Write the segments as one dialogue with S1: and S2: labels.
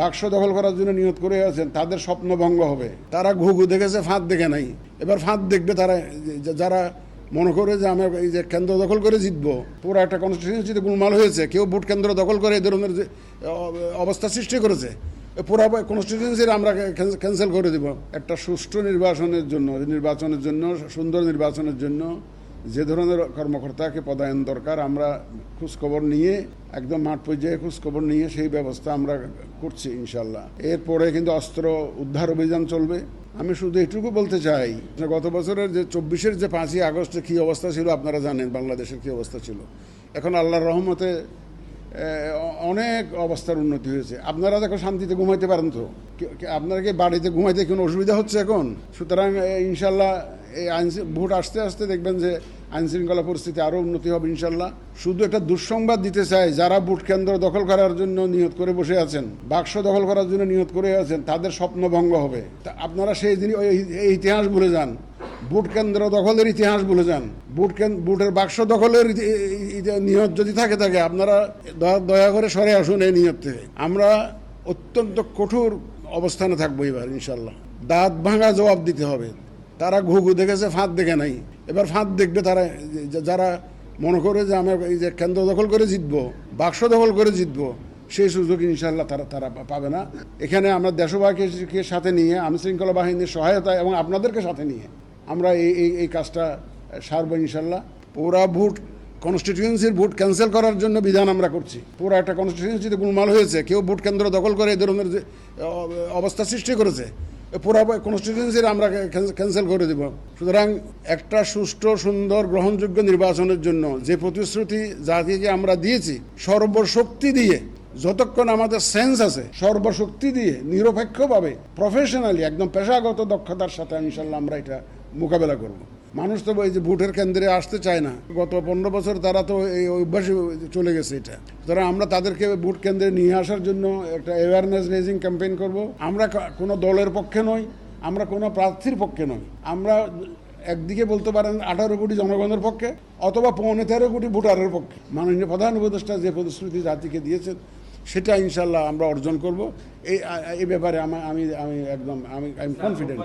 S1: বাক্স দখল করার জন্য নিয়ত করে আছেন, তাদের স্বপ্ন ভঙ্গ হবে। তারা ঘুঘু দেখেছে, ফাঁদ দেখে নাই। এবার ফাঁদ দেখবে তারা যারা মনে করে যে আমরা এই যে কেন্দ্র দখল করে জিতবো, পুরো একটা কনস্টিটিউন্সিতে গুলমাল হয়েছে, কেউ ভোট কেন্দ্র দখল করে এই ধরনের যে অবস্থা সৃষ্টি করেছে পুরো কনস্টিটিউন্সির আমরা ক্যান্সেল করে দিব। একটা সুষ্ঠু নির্বাচনের জন্য নির্বাচনের জন্য, সুন্দর নির্বাচনের জন্য যে ধরনের কর্মকর্তাকে পদায়ন দরকার, আমরা খোঁজখবর নিয়ে, একদম মাঠ পর্যায়ে খোঁজখবর নিয়ে সেই ব্যবস্থা আমরা করছি ইনশাল্লাহ এরপরে কিন্তু অস্ত্র উদ্ধার অভিযান চলবে। আমি শুধু এটুকু বলতে চাই গত বছরের যে চব্বিশের যে পাঁচই আগস্টে কী অবস্থা ছিল আপনারা জানেন, বাংলাদেশের কী অবস্থা ছিল। এখন আল্লাহর রহমতে অনেক অবস্থার উন্নতি হয়েছে। আপনারা দেখো শান্তিতে ঘুমাইতে পারেন তো আপনারা কি বাড়িতে ঘুমাইতে কোনো অসুবিধা হচ্ছে এখন? সুতরাং ইনশাল্লাহ, এই আইন ভোট আসতে আসতে দেখবেন যে আইন শৃঙ্খলা পরিস্থিতি আরও উন্নতি হবে ইনশাল্লাহ। শুধু একটা দুঃসংবাদ দিতে চাই, যারা ভোট কেন্দ্র দখল করার জন্য নিয়ত করে বসে আছেন, বাক্স দখল করার জন্য নিয়ত করে আছেন, তাদের স্বপ্ন ভঙ্গ হবে। তা আপনারা সেই দিন ওই ইতিহাস ভুলে যান। ভোট কেন্দ্র দখলের ইতিহাস ভুলে যান। কেন- ভোটের বাক্স দখলের নিয়ত যদি থাকে থাকে আপনারা দয়া- করে সরে আসুন এই নিয়ত। থেকে আমরা অত্যন্ত কঠোর অবস্থানে থাকব এবার ইনশাল্লাহ দাঁত ভাঙা জবাব দিতে হবে। তারা ঘুঘু দেখেছে, ফাঁদ দেখে নাই। এবার ফাঁদ দেখবে তারা যারা মনে করে যে আমরা এই যে কেন্দ্র দখল করে জিতবো, বাক্স দখল করে জিতবো, সেই সুযোগ ইনশাল্লাহ তারা তারা পাবে না। এখানে আমরা দেশবাহীকে সাথে নিয়ে আইন শৃঙ্খলা বাহিনীর সহায়তা এবং আপনাদেরকে সাথে নিয়ে আমরা এই এই এই কাজটা সারবো ইনশাল্লাহ। পুরা ভোট কনস্টিটিউয়েন্সির ভোট ক্যান্সেল করার জন্য বিধান আমরা করছি। পুরো একটা কনস্টিটিউয়েন্সিতে গুলমাল হয়েছে, কেউ ভোট কেন্দ্র দখল করে এই ধরনের যে অবস্থা সৃষ্টি করেছে পুরা কনস্টিটিউয়েন্সির আমরা ক্যান্সেল করে দেব। সুতরাং একটা সুষ্ঠু, সুন্দর, গ্রহণযোগ্য নির্বাচনের জন্য যে প্রতিশ্রুতি জাতিকে আমরা দিয়েছি, সর্বশক্তি দিয়ে, যতক্ষণ আমাদের সেন্স আছে, সর্বশক্তি দিয়ে, নিরপেক্ষভাবে প্রফেশনালি একদম পেশাগত দক্ষতার সাথে ইনশাল্লাহ আমরা এটা মোকাবেলা করব। মানুষ তো এই যে ভোটের কেন্দ্রে আসতে চায় না। গত পনেরো বছর তারা তো এই অভ্যাসে চলে গেছে এটা। সুতরাং আমরা তাদেরকে ভোট কেন্দ্রে নিয়ে আসার জন্য একটা অ্যাওয়ারনেস রেজিং ক্যাম্পেইন করব। আমরা কোনো দলের পক্ষে নই, আমরা কোনো প্রার্থীর পক্ষে নই। আমরা একদিকে বলতে পারেন আঠারো কোটি জনগণের পক্ষে, অথবা পৌনে তেরো কোটি ভোটারের পক্ষে। মাননীয় প্রধান উপদেষ্টা যে প্রতিশ্রুতি জাতিকে দিয়েছেন সেটা ইনশাল্লাহ আমরা অর্জন করব। এই এই ব্যাপারে আমা- আমি আমি একদম, আমি I am confident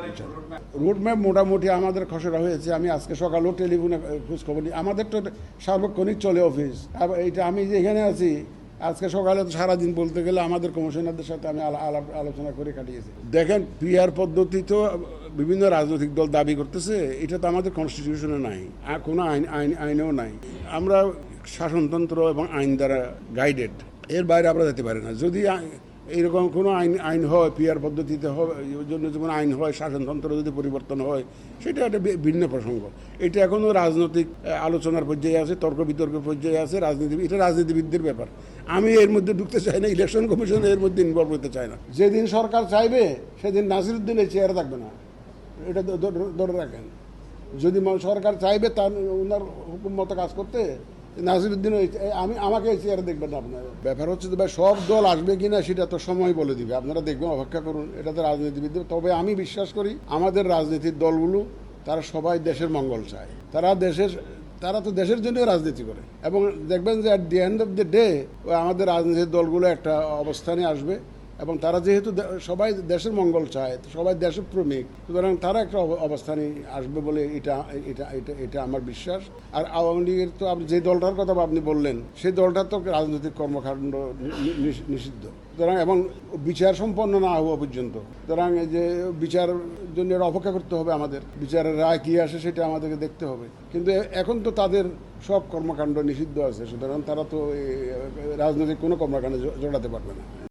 S1: road map মোটামুটি আমাদের খসড়া হয়েছে। আমি আজকে সকালেও টেলিফোনে খোঁজ খবর নিই। আমাদের তো সার্বক্ষণিক চলে অফিস। এইটা আমি যে এখানে আছি, আজকে সকালে তো সারাদিন বলতে গেলে আমাদের কমিশনারদের সাথে আমি আলাপ আলোচনা করে কাটিয়েছি। দেখেন, পিআর পদ্ধতি তো বিভিন্ন রাজনৈতিক দল দাবি করতেছে। এটা তো আমাদের কনস্টিটিউশনে নাই। কোনো আইন আইন, আইনেও নাই। আমরা শাসনতন্ত্র এবং আইন দ্বারা গাইডেড এর বাইরে আমরা যেতে পারি না। যদি এইরকম কোনো আইন আইন হয় পিয়ার পদ্ধতিতে হয় ওই জন্য যে কোনো আইন হয়, শাসনতন্ত্র যদি পরিবর্তন হয়, সেটা একটা ভিন্ন প্রসঙ্গ। এটা এখনও রাজনৈতিক আলোচনার পর্যায়ে আছে, তর্ক বিতর্কের পর্যায়ে আছে, রাজনীতি, এটা রাজনীতিবিদদের ব্যাপার। আমি এর মধ্যে ঢুকতে চাই না, ইলেকশন কমিশন এর মধ্যে ইনভলভ হতে চায় না। যেদিন সরকার চাইবে, সেদিন নাসিরুদ্দিন এই চেয়ারে থাকবে না। এটা ধরে রাখেন। যদি সরকার চাইবে, তার, ওনার হুকুম মতো কাজ করতে নাসিরুদ্দিন আমি, আমাকে এই দেখবেন আপনারা। ব্যাপার হচ্ছে যে ভাই, সব দল আসবে কিনা সেটা তো সময় বলে দিবে। আপনারা দেখবেন, অপেক্ষা করুন, এটা তো রাজনীতিবিদ তবে আমি বিশ্বাস করি, আমাদের রাজনীতির দলগুলো, তারা সবাই দেশের মঙ্গল চায়। তারা দেশের, তারা তো দেশের জন্য রাজনীতি করে। এবং দেখবেন যে at the end of the day আমাদের রাজনীতির দলগুলো একটা অবস্থানে আসবে। এবং তারা যেহেতু সবাই দেশের মঙ্গল চায় সবাই দেশের প্রেমিক, সুতরাং তারা একটা অব- অবস্থানে আসবে বলে এটা এটা এটা এটা আমার বিশ্বাস। আর আওয়ামী লীগের তো আপনি যে দলটার কথা আপনি বললেন সেই দলটার তো রাজনৈতিক কর্মকাণ্ড নিষিদ্ধ। সুতরাং এবং বিচার সম্পন্ন না হওয়া পর্যন্ত, সুতরাং যে বিচার জন্য অপেক্ষা করতে হবে আমাদের। বিচারের রায় কী আসে সেটা আমাদেরকে দেখতে হবে। কিন্তু এখন তো তাদের সব কর্মকাণ্ড নিষিদ্ধ আছে, সুতরাং তারা তো রাজনৈতিক কোনো কর্মকাণ্ডে জড়াতে পারবে না।